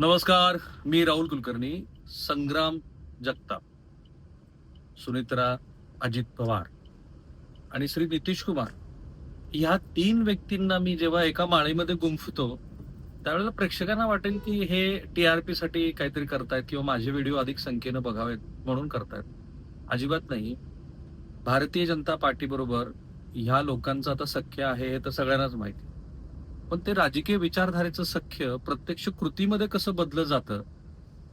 नमस्कार मी राहुल कुलकर्णी संग्राम जगताप. सुनित्रा अजित पवार आणि श्री नितीश कुमार. ह्या तीन व्यक्तींना मी जेव्हा एका माळीमध्ये गुंफतो त्यावेळेला प्रेक्षकांना वाटेल की हे टी आरसाठी काहीतरी करतायत किंवा माझे व्हिडिओ अधिक संख्येनं बघावेत म्हणून करतायत. अजिबात नाही. भारतीय जनता पार्टी बरोबर ह्या लोकांचं आता सख्य आहे हे तर सगळ्यांनाच माहिती. पण ते राजकीय विचारधारेचं सख्य प्रत्यक्ष कृतीमध्ये कसं बदलं जातं?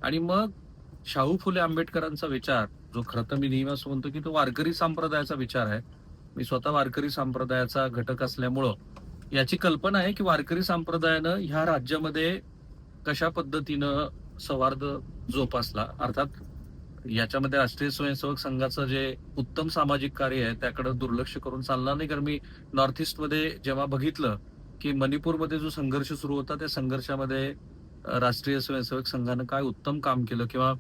आणि मग शाहू फुले आंबेडकरांचा विचार जो खरं तर मी नेहमी असं म्हणतो की तो वारकरी संप्रदायाचा विचार आहे. मी स्वतः वारकरी संप्रदायाचा घटक असल्यामुळं याची कल्पना आहे की वारकरी संप्रदायानं ह्या राज्यामध्ये कशा पद्धतीनं सौहार्द जोपासला. अर्थात याच्यामध्ये राष्ट्रीय स्वयंसेवक संघाचं जे उत्तम सामाजिक कार्य आहे त्याकडे दुर्लक्ष करून चालणार नाही. कारण मी नॉर्थ ईस्टमध्ये जेव्हा बघितलं की मणिपूरमध्ये जो संघर्ष सुरू होता त्या संघर्षामध्ये राष्ट्रीय स्वयंसेवक संघानं काय उत्तम काम केलं? किंवा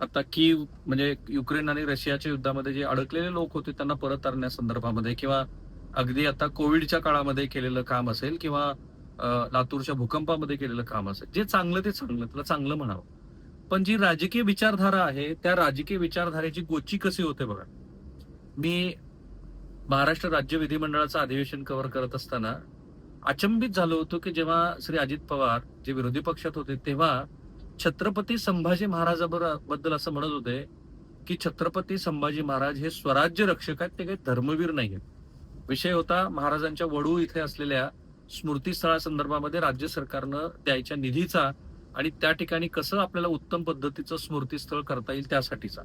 आता की म्हणजे युक्रेन आणि रशियाच्या युद्धामध्ये जे अडकलेले लोक होते त्यांना परत आणण्यासंदर्भामध्ये किंवा अगदी आता कोविडच्या काळामध्ये केलेलं काम असेल किंवा लातूरच्या भूकंपामध्ये केलेलं काम असेल जे चांगलं ते चांगलं त्याला चांगलं म्हणावं. पण जी राजकीय विचारधारा आहे त्या राजकीय विचारधारेची गोची कशी होते बघा? मी महाराष्ट्र राज्य विधिमंडळाचं अधिवेशन कव्हर करत असताना अचंबित झालो होतो की जेव्हा श्री अजित पवार जे विरोधी पक्षात होते तेव्हा छत्रपती संभाजी महाराजाबद्दल असं म्हणत होते की छत्रपती संभाजी महाराज हे स्वराज्य रक्षक आहेत ते काही धर्मवीर नाही आहेत. विषय होता महाराजांच्या वडू इथे असलेल्या स्मृतीस्थळासंदर्भामध्ये राज्य सरकारनं द्यायच्या निधीचा आणि त्या ठिकाणी कसं आपल्याला उत्तम पद्धतीचं स्मृतीस्थळ करता येईल त्यासाठीचा.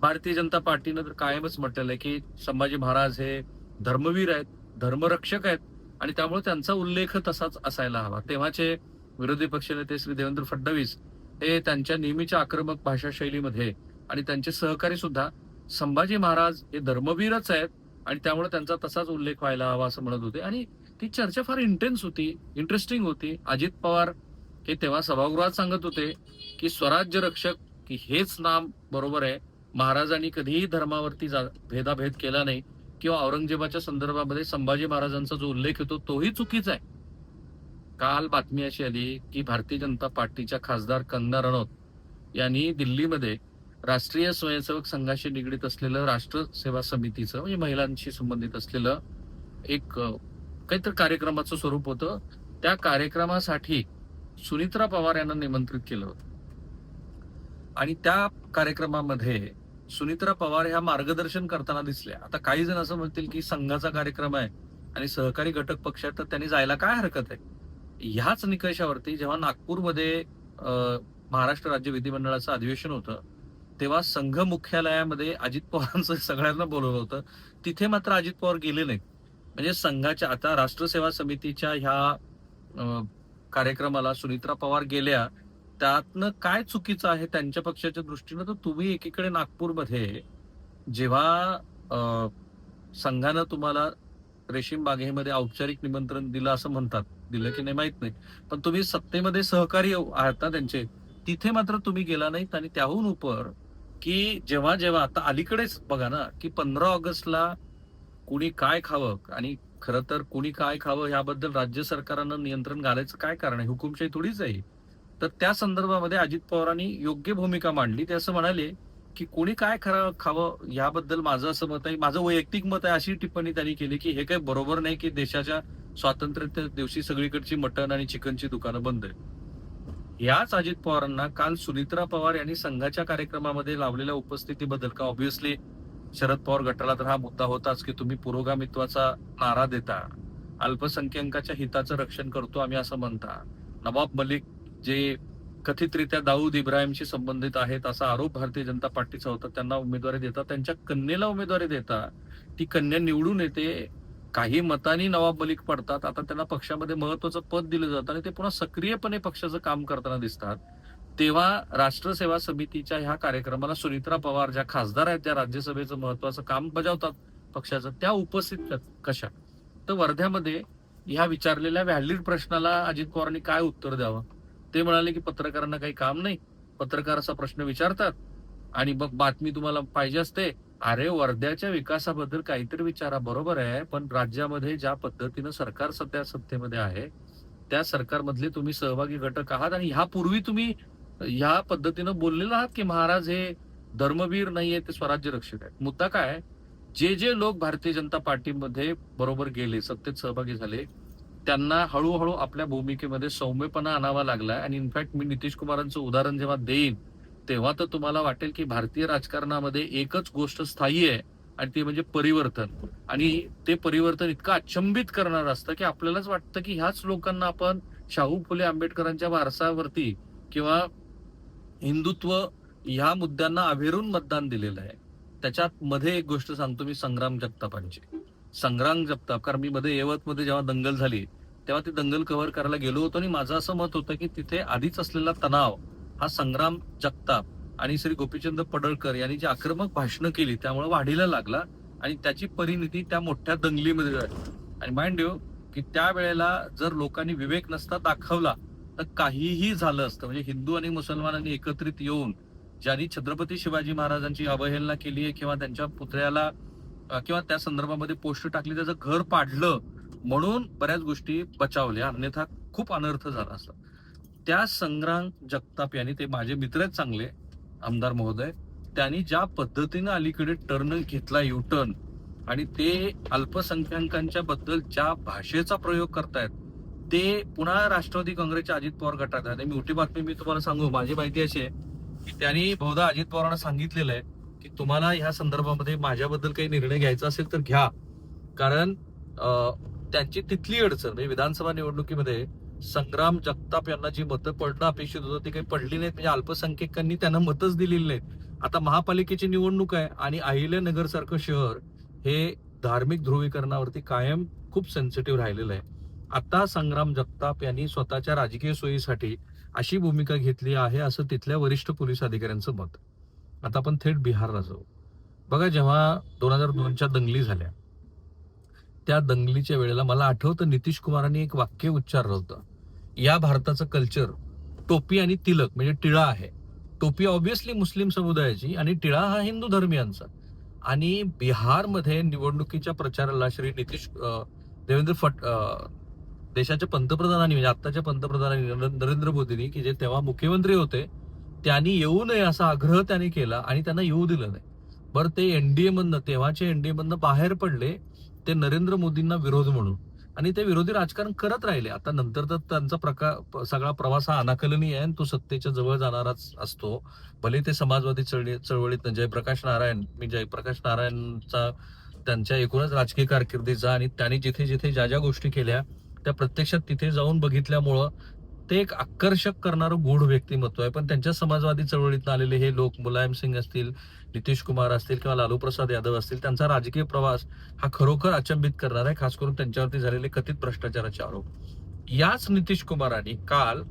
भारतीय जनता पार्टीनं तर कायमच म्हटलेलं आहे की संभाजी महाराज हे धर्मवीर आहेत धर्मरक्षक आहेत आणि त्यामुळे त्यांचा उल्लेख तसाच असायला हवा. तेव्हाचे विरोधी पक्षनेते श्री देवेंद्र फडणवीस हे त्यांच्या नेहमीच्या आक्रमक भाषा शैलीमध्ये आणि त्यांचे सहकारी सुद्धा संभाजी महाराज हे धर्मवीरच आहेत आणि त्यामुळे त्यांचा तसाच उल्लेख व्हायला हवा असं म्हणत होते. आणि ती चर्चा फार इंटेन्स होती इंटरेस्टिंग होती. अजित पवार हे तेव्हा सभागृहात सांगत होते की स्वराज्य रक्षक की हेच नाम बरोबर आहे. महाराजांनी कधीही धर्मावरती जा- भेदाभेद केला नाही. किंवा औरंगजेबाच्या संदर्भामध्ये संभाजी महाराजांचा जो उल्लेख येतो तोही चुकीचा आहे. काल बातमी अशी आली की भारतीय जनता पार्टीच्या खासदार कंगना रनौत यांनी दिल्लीमध्ये राष्ट्रीय स्वयंसेवक संघाशी निगडीत असलेलं राष्ट्र सेवा समितीचं म्हणजे महिलांशी संबंधित असलेलं एक काहीतरी कार्यक्रमाचं स्वरूप होतं. त्या कार्यक्रमासाठी सुनित्रा पवार यांना निमंत्रित केलं होतं. आणि त्या कार्यक्रमामध्ये सुनित्रा पवार ह्या मार्गदर्शन करताना दिसल्या. आता काही जण असं म्हणतील की संघाचा कार्यक्रम आहे आणि सहकारी घटक पक्ष तर त्यांनी जायला काय हरकत आहे? ह्याच निकषावरती जेव्हा नागपूरमध्ये महाराष्ट्र राज्य विधिमंडळाचं अधिवेशन होतं तेव्हा संघ मुख्यालयामध्ये अजित पवारांचं सगळ्यांना बोलवलं होतं. तिथे मात्र अजित पवार गेले नाहीत. म्हणजे संघाच्या आता राष्ट्रसेवा समितीच्या ह्या कार्यक्रमाला सुनित्रा पवार गेल्या त्यातनं काय चुकीचं आहे त्यांच्या पक्षाच्या दृष्टीनं? तर तुम्ही एकीकडे नागपूरमध्ये जेव्हा संघानं तुम्हाला रेशीम बागेमध्ये औपचारिक निमंत्रण दिलं असं म्हणतात. दिलं की नाही माहीत नाही. पण तुम्ही सत्तेमध्ये सहकारी आहात ना त्यांचे. तिथे मात्र तुम्ही गेला नाहीत आणि त्याहून उपर की जेव्हा जेव्हा आता अलीकडेच बघा ना की पंधरा ऑगस्टला कुणी काय खावं आणि खरं तर कुणी काय खावं याबद्दल राज्य सरकारनं नियंत्रण घालायचं काय कारण आहे? हुकुमशाही थोडीच आहे. तर त्या संदर्भामध्ये अजित पवारांनी योग्य भूमिका मांडली. ते असं म्हणाले की कोणी काय खरं खावं याबद्दल माझं असं मत आहे. माझं वैयक्तिक मत आहे अशी टिप्पणी त्यांनी केली की हे काही बरोबर नाही की देशाच्या स्वातंत्र्य दिवशी सगळीकडची मटण आणि चिकनची दुकानं बंद आहे याच अजित पवारांना काल सुनित्रा पवार यांनी संघाच्या कार्यक्रमामध्ये लावलेल्या उपस्थितीबद्दल का? ऑब्व्हियसली शरद पवार गटाला तर हा मुद्दा होताच की तुम्ही पुरोगामित्वाचा नारा देता. अल्पसंख्याकाच्या हिताचं रक्षण करतो आम्ही असं म्हणता. नवाब मलिक जे कथितरित्या दाऊद इब्राहिमशी संबंधित आहेत असा आरोप भारतीय जनता पार्टीचा होता त्यांना उमेदवारी देता त्यांच्या कन्येला उमेदवारी देता ती कन्या निवडून येते काही मतांनी नवाब मलिक पडतात आता त्यांना पक्षामध्ये महत्वाचं पद दिलं जातं आणि ते पुन्हा सक्रियपणे पक्षाचं काम करताना दिसतात. तेव्हा राष्ट्रसेवा समितीच्या ह्या कार्यक्रमाला सुनित्रा पवार ज्या खासदार आहेत त्या राज्यसभेचं महत्वाचं काम बजावतात पक्षाचं त्या उपस्थित कशा? तर वर्ध्यामध्ये ह्या विचारलेल्या व्हॅलिड प्रश्नाला अजित पवारांनी काय उत्तर द्यावं? ते म्हणाले की पत्रकारांना काही काम नाही. पत्रकार असा प्रश्न विचारतात. आणि मग बातमी तुम्हाला पाहिजे असते. अरे वर्ध्याच्या विकासाबद्दल काहीतरी विचारा बरोबर आहे. पण राज्यामध्ये ज्या पद्धतीनं सरकार सध्या सत्तेमध्ये आहे त्या सरकारमधले तुम्ही सहभागी घटक आहात आणि ह्यापूर्वी तुम्ही ह्या पद्धतीनं बोललेला आहात की महाराज हे धर्मवीर नाहीये ते स्वराज्य रक्षक आहेत. मुद्दा काय? जे जे लोक भारतीय जनता पार्टीमध्ये बरोबर गेले सत्तेत सहभागी झाले त्यांना हळूहळू आपल्या भूमिकेमध्ये सौम्यपणा आणावा लागला आणि इनफॅक्ट मी नितीश कुमारांचं उदाहरण जेव्हा देईन तेव्हा तर तुम्हाला वाटेल की भारतीय राजकारणामध्ये एकच गोष्ट स्थायी आहे आणि ती म्हणजे परिवर्तन. आणि ते परिवर्तन इतकं अचंबित करणार असतं की आपल्यालाच वाटतं की ह्याच लोकांना आपण शाहू फुले आंबेडकरांच्या वारसावरती किंवा हिंदुत्व ह्या मुद्द्यांना अभेरून मतदान दिलेलं आहे. त्याच्यात मध्ये एक गोष्ट सांगतो मी संग्राम जगतापांची. संग्राम जपताप. कारण मी मध्ये यवतमध्ये जेव्हा दंगल झाली तेव्हा ती दंगल कव्हर करायला गेलो होतो आणि माझं असं मत होतं की तिथे आधीच असलेला तणाव हा संग्राम जगताप आणि श्री गोपीचंद पडळकर यांनी जी आक्रमक भाषणं केली त्यामुळे वाढीला लागला आणि त्याची परिणिती त्या मोठ्या दंगलीमध्ये झाली. आणि माइंड यू की त्यावेळेला जर लोकांनी विवेक नसता दाखवला तर काहीही झालं असतं. म्हणजे हिंदू आणि मुसलमानांनी एकत्रित येऊन ज्यांनी छत्रपती शिवाजी महाराजांची अवहेलना केली आहे किंवा त्यांच्या पुतळ्याला किंवा त्या संदर्भामध्ये पोस्ट टाकली त्याचं घर पाडलं म्हणून बऱ्याच गोष्टी बचावल्या. अन्यथा खूप अनर्थ झाला असता. त्या संग्राम जगताप यांनी ते माझे मित्रच चांगले आमदार महोदय त्यांनी ज्या पद्धतीनं अलीकडे टर्न घेतला यू टर्न आणि ते अल्पसंख्याकांच्या बद्दल ज्या भाषेचा प्रयोग करतायत ते पुन्हा राष्ट्रवादी काँग्रेसच्या अजित पवार गटात आहेत. आणि मोठी बातमी मी तुम्हाला सांगू माझी माहिती अशी आहे की त्यांनी बहुधा अजित पवारांना सांगितलेलं आहे की तुम्हाला ह्या संदर्भामध्ये माझ्याबद्दल काही निर्णय घ्यायचा असेल तर घ्या. कारण त्यांची तिथली अडचण म्हणजे विधानसभा निवडणुकीमध्ये संग्राम जगताप यांना जी मतं पडणं अपेक्षित होतं ती काही पडली नाहीत. म्हणजे अल्पसंख्याकांनी त्यांना मतच दिलेली नाहीत. आता महापालिकेची निवडणूक आहे आणि अहिल्यानगर सारखं शहर हे धार्मिक ध्रुवीकरणावरती कायम खूप सेन्सिटिव्ह राहिलेलं आहे. आता संग्राम जगताप यांनी स्वतःच्या राजकीय सोयीसाठी अशी भूमिका घेतली आहे असं तिथल्या वरिष्ठ पोलीस अधिकाऱ्यांचं मत. आता आपण थेट बिहारला जाऊ. बघा जेव्हा दोन हजार दोनच्या दंगली झाल्या त्या दंगलीच्या वेळेला मला आठवतं नितीश कुमारांनी एक वाक्य उच्चारलं होतं. या भारताचं कल्चर टोपी आणि तिलक म्हणजे टिळा आहे. टोपी ऑब्विसली मुस्लिम समुदायाची आणि टिळा हा हिंदू धर्मियांचा. आणि बिहारमध्ये निवडणुकीच्या प्रचाराला श्री नितीश देवेंद्र फट देशाच्या पंतप्रधानांनी म्हणजे आत्ताच्या पंतप्रधानांनी नरेंद्र नरेंद्र मोदींनी की जे तेव्हा मुख्यमंत्री होते त्यांनी येऊ नये असा आग्रह त्यांनी केला आणि त्यांना येऊ दिलं नाही. बरं ते एनडीए मधनं तेव्हाचे एनडीए मधनं बाहेर पडले ते नरेंद्र मोदींना विरोध म्हणून. आणि ते विरोधी राजकारण करत राहिले. आता नंतर तर त्यांचा प्रकार सगळा प्रवास हा अनाकलनीय आहे आणि तो सत्तेच्या जवळ जाणाराच असतो. भले ते समाजवादी चळवळी चळवळीत जयप्रकाश नारायण मी जयप्रकाश नारायणचा त्यांच्या एकूणच राजकीय कारकिर्दीचा आणि त्यांनी जिथे जिथे ज्या ज्या गोष्टी केल्या त्या प्रत्यक्षात तिथे जाऊन बघितल्यामुळं ते एक आकर्षक करणारं गूढ व्यक्तिमत्व आहे. पण त्यांच्या समाजवादी चळवळीतनं आलेले हे लोक मुलायम सिंग असतील नितीश कुमार असतील किंवा लालू प्रसाद यादव असतील त्यांचा राजकीय प्रवास हा खरोखर अचंबित करणार आहे खास करून त्यांच्यावरती झालेले कथित भ्रष्टाचाराचे आरोप. याच नितीश कुमारांनी काल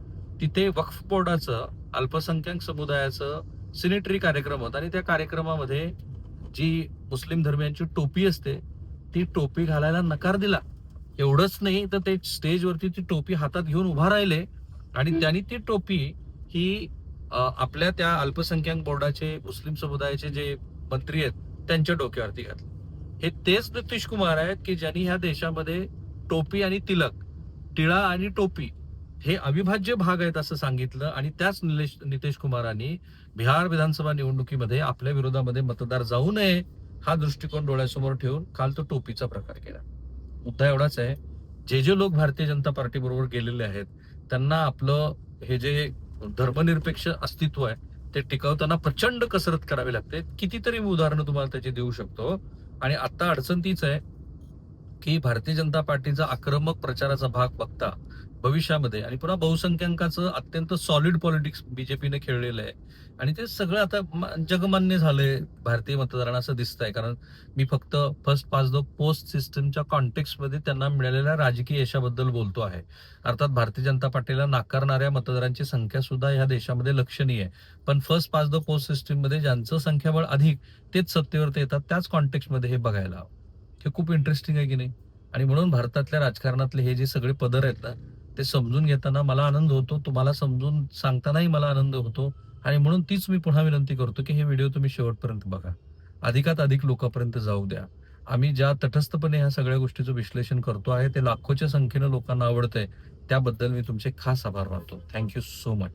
तिथे वक्फ बोर्डाचं अल्पसंख्याक समुदायाचं सिनेटरी कार्यक्रम होता आणि त्या कार्यक्रमामध्ये जी मुस्लिम धर्मियांची टोपी असते ती टोपी घालायला नकार दिला. एवढंच नाही तर ते स्टेजवरती ती टोपी हातात घेऊन उभा राहिले. आणि त्यांनी ती टोपी ही आपल्या त्या अल्पसंख्याक बोर्डाचे मुस्लिम समुदायाचे जे मंत्री आहेत त्यांच्या डोक्यावरती घातली. हे तेच नितीश कुमार आहेत की ज्यांनी ह्या देशामध्ये टोपी आणि तिलक टिळा आणि टोपी हे अविभाज्य भाग आहेत असं सांगितलं आणि त्याच निलेश नितीश कुमारांनी बिहार विधानसभा निवडणुकीमध्ये आपल्या विरोधामध्ये मतदार जाऊ नये हा दृष्टिकोन डोळ्यासमोर ठेवून काल तो टोपीचा प्रकार केला. मुद्दा एवढाच आहे जे जे लोक भारतीय जनता पार्टी बरोबर गेलेले आहेत त्यांना आपलं हे जे धर्मनिरपेक्ष अस्तित्व आहे ते टिकवताना प्रचंड कसरत करावी लागते. कितीतरी मी उदाहरणं तुम्हाला त्याची देऊ शकतो. आणि आता अडचण तीच आहे की भारतीय जनता पार्टीचा आक्रमक प्रचाराचा भाग बघता भविष्यामध्ये आणि पुन्हा बहुसंख्याकाचं अत्यंत सॉलिड पॉलिटिक्स बीजेपीने खेळलेलं आहे. आणि ते सगळं आता म- जगमान्य झालंय भारतीय मतदारांना असं दिसतंय. कारण मी फक्त फर्स्ट पास द पोस्ट सिस्टमच्या कॉन्टेक्स्टमध्ये त्यांना मिळालेल्या राजकीय यशाबद्दल बोलतो आहे. अर्थात भारतीय जनता पार्टीला नाकारणाऱ्या मतदारांची संख्या सुद्धा या देशामध्ये लक्षणीय आहे. पण फर्स्ट पास द पोस्ट सिस्टीममध्ये ज्यांचं संख्याबळ अधिक तेच सत्तेवरती येतात त्याच कॉन्टेक्स्टमध्ये हे बघायला हवं. हे खूप इंटरेस्टिंग आहे की नाही? आणि म्हणून भारतातल्या राजकारणातले हे जे सगळे पदर आहेत ना ते समजून घेताना मला आनंद होतो. तुम्हाला समजून सांगतानाही मला आनंद होतो. आणि म्हणून तीच मी पुन्हा विनंती करतो की हे व्हिडिओ तुम्ही शेवटपर्यंत बघा. अधिकात अधिक लोकांपर्यंत जाऊ द्या. आम्ही ज्या तटस्थपणे ह्या सगळ्या गोष्टीचं विश्लेषण करतो आहे ते लाखोच्या संख्येनं लोकांना आवडतंय. त्याबद्दल मी तुमचे खास आभार मानतो. Thank you so much